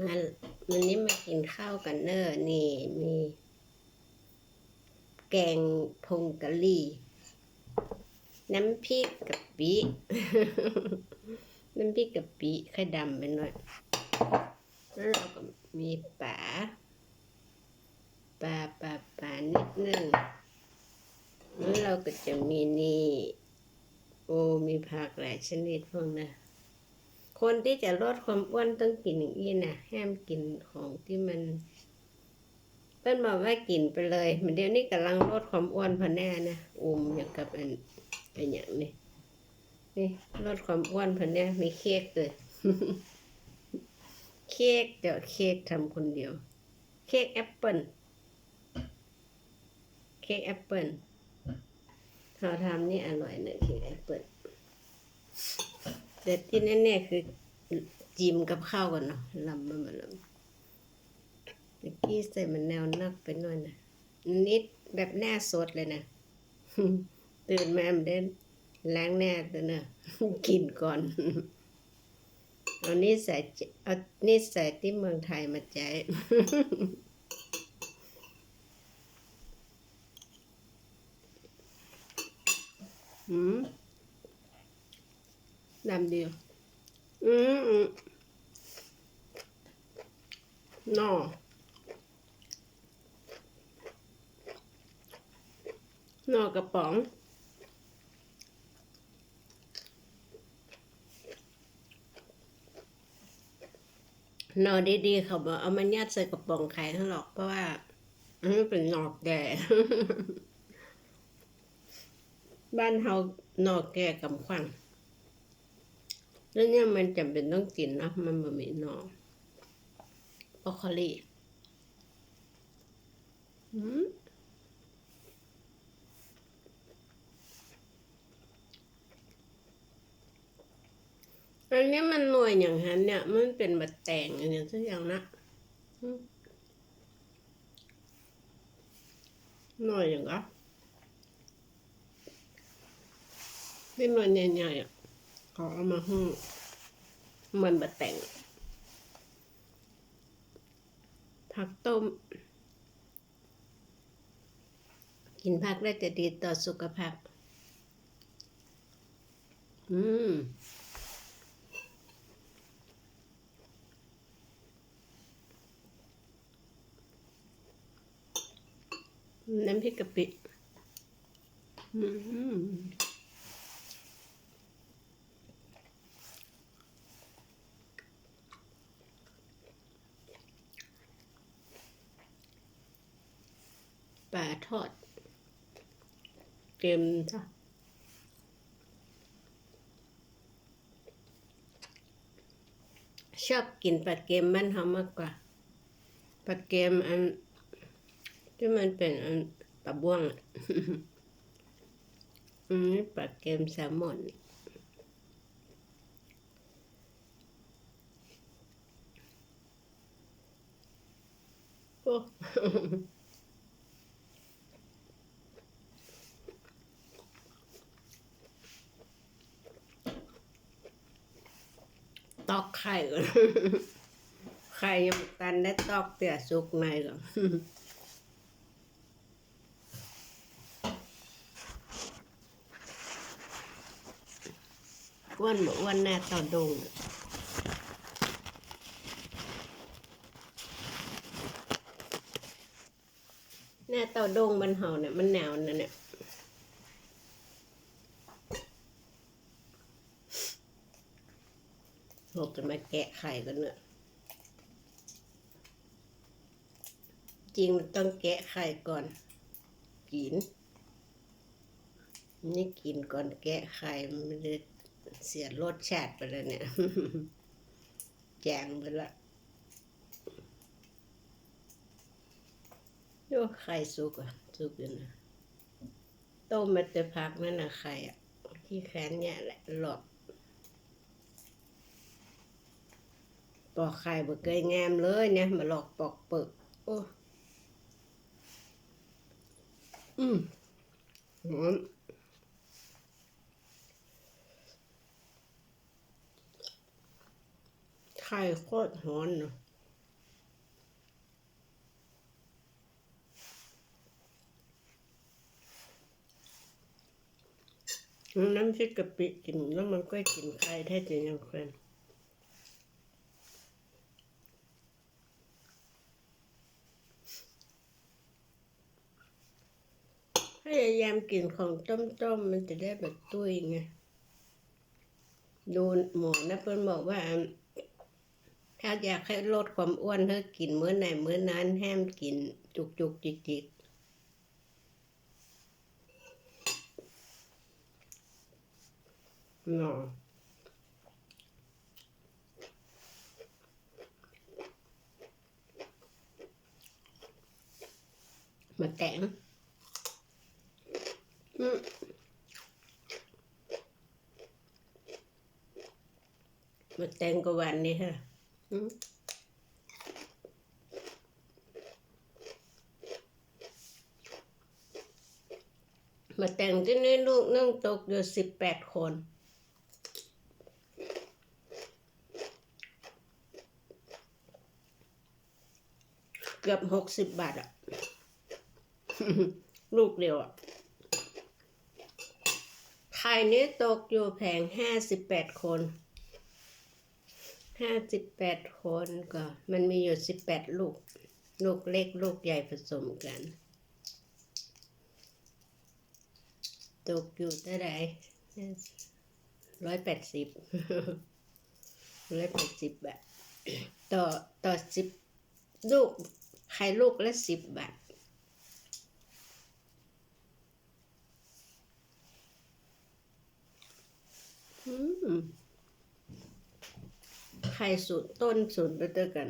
มาวันนี้มากินข้าวกันเนอร์นี่มีแกงพงกะหรี่ น้ำพริกกะปิ น้ำพริกกะปิไข่ดำไปหน่อย แล้วเราก็มีปลาปลาปลาปลานิดนึงแล้วเราก็จะมีนี่ โอ้มีผักหลายชนิดพวกนะ คนที่จะลดความอ้วนต้องกินอย่างนี้นะห้ามกินของที่มันเปิ้นบอกว่ากินไปเลยมันเดี๋ยวนี้กำลังลดความอ้วนพอแน่นะอุ้มอย่างกับอันอันอย่างนี้นี่ลดความอ้วนพอแน่มีเค้กเลยเค้กเดี๋ยวเค้กทำคนเดียว เค้กแอปเปิลเค้กแอปเปิลเราทำนี่อร่อยเนะเค้กแอปเปิล แต่ที่แน่ๆคือจิ้มกับข้าวก่อนเนาะลำมันมาลำเมื่อกี้ใส่มันแนวนักไปหน่อยนะนิดแบบหน้าสดเลยนะตื่นมามันเด่นล้างหน้าตัวเนอะกินก่อนเอานี่ใส่เจเอานี่ใส่ที่เมืองไทยมาใจอืม ดำเดียว อืมอืมนอนอกระป๋อง นอดีๆ เขาบอกเอามายัดใส่กระป๋องขายข้างหรอกเพราะว่าอันนี้เป็นนอกแก่ บ้านเฮาหนอกแก่กำขวัง แล้วเนี่ยมันจำเป็นต้องกินนะมันบ่มีหนอกบรอกโคลีอืมอันนี้มันหน่วยอย่างนั้นเนี่ย มันเป็นบัดแต่งอันเนี้ยสักอย่างนะหน่วยอย่างก็เป็นหน่วยใหญ่ๆอะ เขาเอามาหุ้มมันบัดแต่ง ผักต้ม กินผักได้จะดีต่อสุขภาพ อืมน้ำพริกกะปิ อืมาทอดเกมจ้ะชอบกินปลาเกมบ้านเขามากกว่าปลาเกมอัน ที่มันเป็นอันปลาบ้วงอะอืมปลาเกมแซลมอนโอ้ ตอก ไข่ก่อนไข่ยังตันได้ตอกเตี่ยสุกในก่อนอ้วนบอกอ้วนหน้าต่อดงน่ะหน้าต่อดงมันเห่าเนี่ยมันหนาวนะเนี่ย เราจะมาแกะไข่กันเนอะจริงมันต้องแกะไข่ก่อน กิน นี่กินก่อนแกะไข่มันไม่ได้เสียรสชาติไปแล้วเนี่ยแจงไปละโอ้ไข่สุกอะสุกอยู่นะต้มมาแต่พักนั่นนะไข่อะที่แขนเนี่ยแหละหลอก ปอกไข่บ่เคยงามเลยเนี่ยมาหลอกปอกเปิดอ้อืมหอมไข่โคตรหอนเนาะน้ำพริกกะปิกินแล้วมันก็กินไข่แท้จริงอย่างเพื่ ยายามกินของต้มๆมันจะได้แบบตุ้ยไงดูหมอนะเพื่อนบอกว่า ถ้าอยากให้ลดความอ้วนให้กินมื้อไหนมื้อนั้นห้ามกินจุกจุกจิกจิกเนาะมาแต่งอื มมาแต่งกับวันนี้ฮะอืมมาแต่งที่นี่ลูกนั่งตกอยู่สิบแปดคนเกือบหกสิบบาทอะ ลูกเดียวอะไข่นี้ตกอยู่แผงห้าสิบแปดคนห้าสิบแปดคนก็ มันมีอยู่สิบแปดลูก ลูกเล็กลูกใหญ่ผสมกัน ตกอยู่เท่าไหร่ร้อยแปดสิบร้อยแปดสิบบาท ต่อต่อสิบลูกไข่ลูกละสิบบาท ไข่สูตรต้นสูตรไปเจอกัน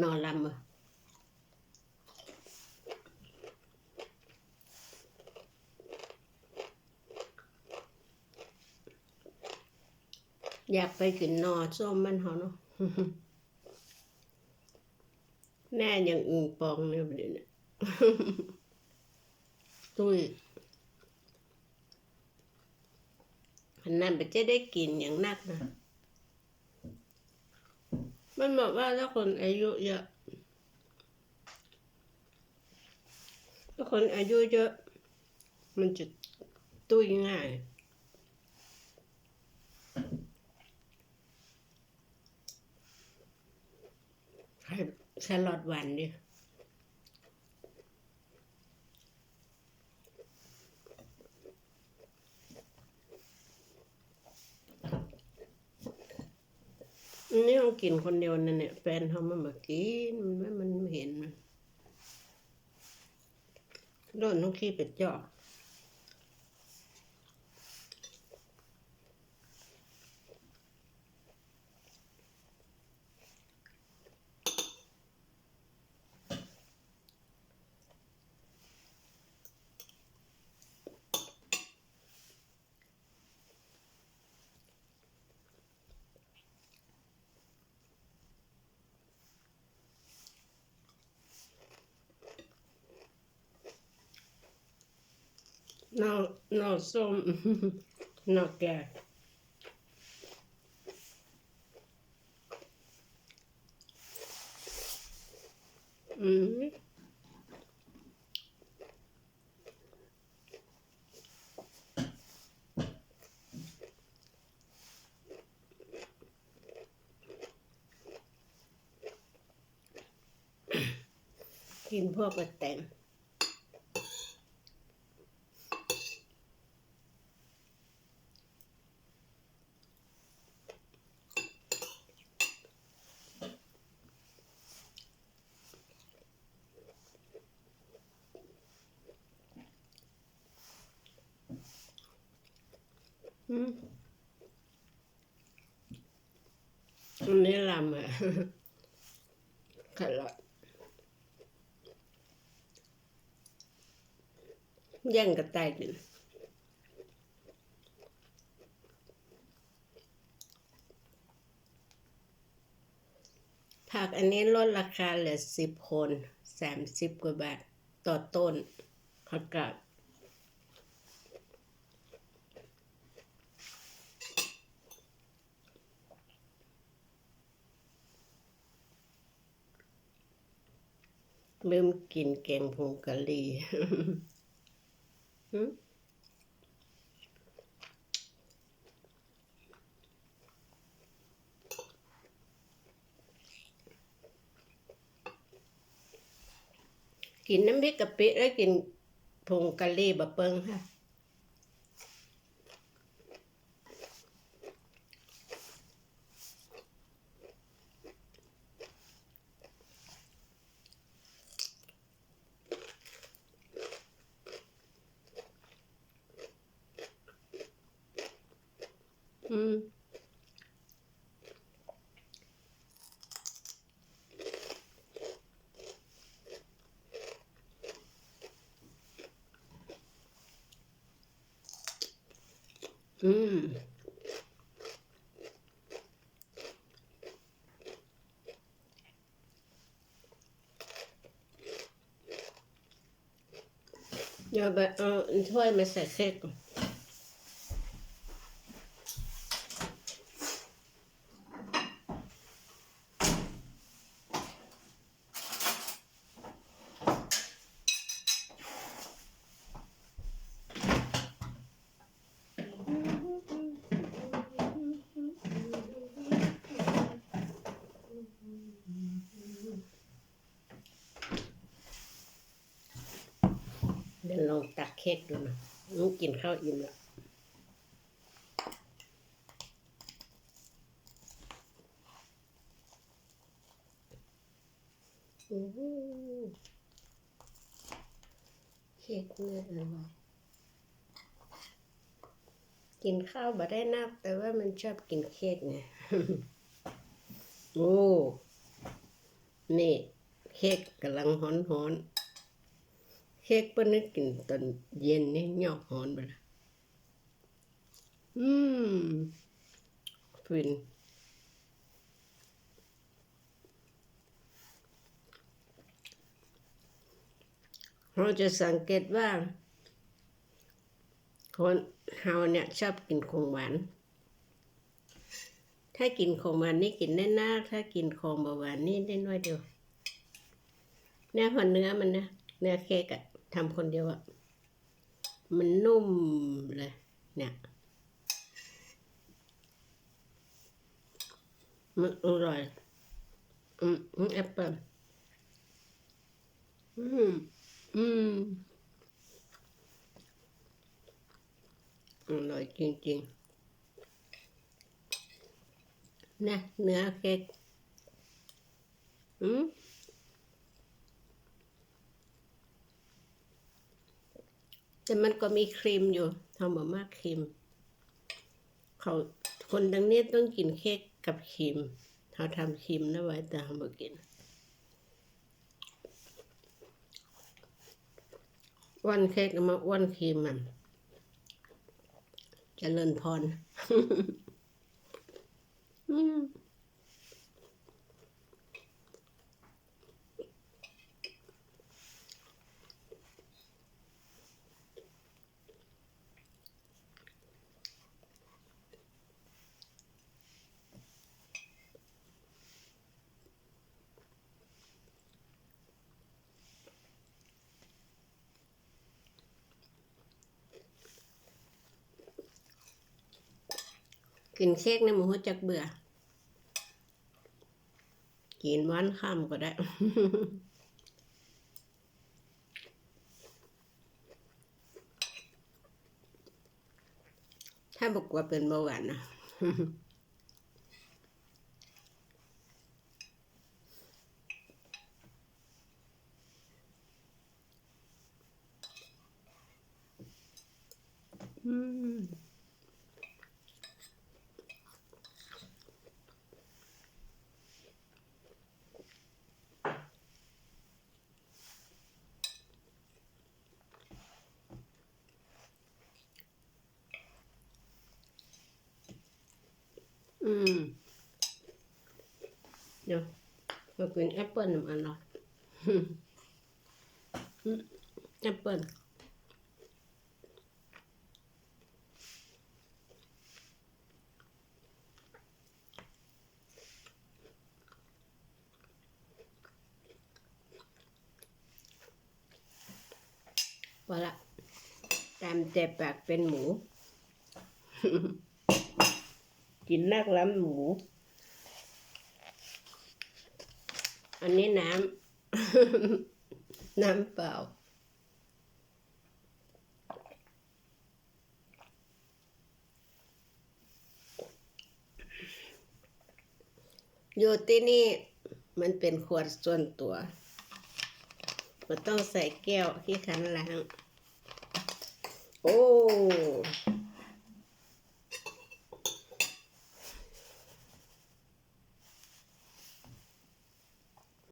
นอนลำอะ อยากไปกินนอส้มมันเขาเนาะแน่ยังอึงปองเนี่ยเดี๋ยวนี้ตุ้ยอันนั้นไปจะได้กินอย่างนักนะ มันบอกว่าถ้าคนอายุเยอะถ้าคนอายุเยอะ มันจะตุ้ยง่าย ใช้แครอทหวานดินนี้ต้องกินคนเดียวนั่นเนี่ยแฟนเขามามากินมันไม่มันไม่เห็นโดนต้องขี้เป็ดจอก นอกนอกส้มนอกแก่อืมกินพวกกระแตง อันนี้ลำอะแครอทย่งกับไตกินผักอันนี้ลดราคาเหลือสิบคนสามสิบกว่าบาท ต่อต้นผักกาด ลืมกินแกงผงกะหรี่กินน้ำพริกกะปิแล้วกินผงกะหรี่บะเปิงค่ะ อืม อืมเดี๋ยวไปเอาถ้วยมาใส่เค้กก่อน เดี๋ยวลองตักเค้กดูนะนุ้กินข้าวอิ่มแล้วโอ้โหเค้กเนี่ยอร่อยกินข้าวบ่ได้นัก แต่ว่ามันชอบกินเค้กไงโอ้ นี่ เค้กกำลังฮ้อน เค้กเปิ้นนึกกินตอนเย็นนี่ยอกหอนไปละอืมฟินเราจะสังเกตว่า คนเฮาเนี่ยชอบกินของหวาน ถ้ากินของหวานนี่กินได้นาถ้ากินของเบาหวานนี่ได้น้อยเดียวเนี่ยพอเนื้อมันนะเนื้อเค้กอะ ทำคนเดียวอะมันนุ่มเลย เนี่ยมันอร่อย อืมอืมแอปเปิ้ลอืม อืม อร่อยจริงๆนะเนื้อเค้กอืม แต่มันก็มีครีมอยู่ทำมามากครีม เขาคนดังนี้ต้องกินเค้กกับครีมเขาทำครีมนะไว้แต่เขาไม่กิน วันเค้กมาวันครีมมันจเจริญพรอืม กินเค้กเนี่ยมันหัวจักเบื่อ กินวันค่ำก็ได้ถ้าบอกว่าเป็นเบาหวานนะอืม อืมเดี๋ยวเรากินแอปเปิ้ลมันอร่อยอืมแอปเปิ้ลอละตามแต่ปากเป็นหมู กินนักล้ำหมู อันนี้น้ำ น้ำเปล่า อยู่ที่นี่มันเป็นขวดส่วนตัวมันต้องใส่แก้วที่ขันล้าง โอ้